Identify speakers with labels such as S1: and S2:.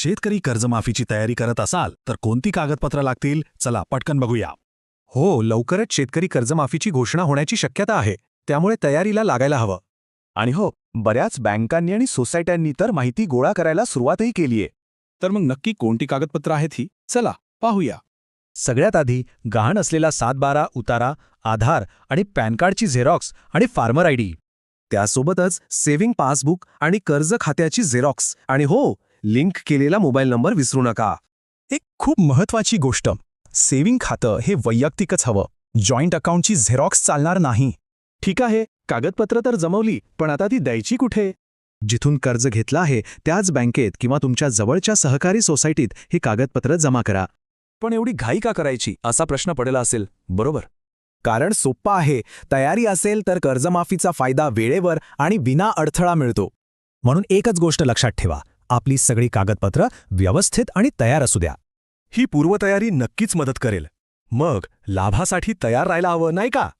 S1: शेतकरी कर्जमाफीची तयारी करत असाल तर कोणती कागदपत्र लागतील? चला पटकन बघूया.
S2: हो लवकरच शेतकरी कर्जमाफीची घोषणा होण्याची शक्यता आहे. त्यामुळे तयारीला लागायला हवं.
S3: आणि हो बऱ्याच बँकांनी आणि सोसायट्यांनी तर माहिती गोळा करायला सुरुवातही केलीये
S4: तर मग नक्की कोणती कागदपत्र आहेत ही? चला पाहूया.
S2: सगळ्यात आधी गहाण असलेला सातबारा उतारा आधार आणि पॅन कार्डची झेरॉक्स आणि फार्मर आयडी त्यासोबतच सेव्हिंग पासबुक आणि कर्ज खात्याची झेरॉक्स आणि हो लिंक केलेला मोबाईल नंबर विसरू नका.
S5: एक खूप महत्वाची गोष्ट. सेव्हिंग खातं हे वैयक्तिकच हवं. जॉईंट अकाउंटची झेरॉक्स चालणार नाही.
S3: ठीक आहे कागदपत्र तर जमवली पण आता ती द्यायची कुठे?
S2: जिथून कर्ज घेतलं आहे त्याच बँकेत किंवा तुमच्या जवळच्या सहकारी सोसायटीत ही कागदपत्र जमा करा.
S3: पण एवढी घाई का करायची? असा प्रश्न पडला असेल. बरोबर.
S5: कारण सोप्पा आहे. तयारी असेल तर कर्जमाफीचा फायदा वेळेवर आणि विना अडथळा मिळतो. म्हणून एकच गोष्ट लक्षात ठेवा. आपली सगळी कागदपत्र व्यवस्थित आणि तयार असू द्या.
S2: ही पूर्वतयारी नक्कीच मदत करेल. मग लाभासाठी तयार राहायला हवं नाही का?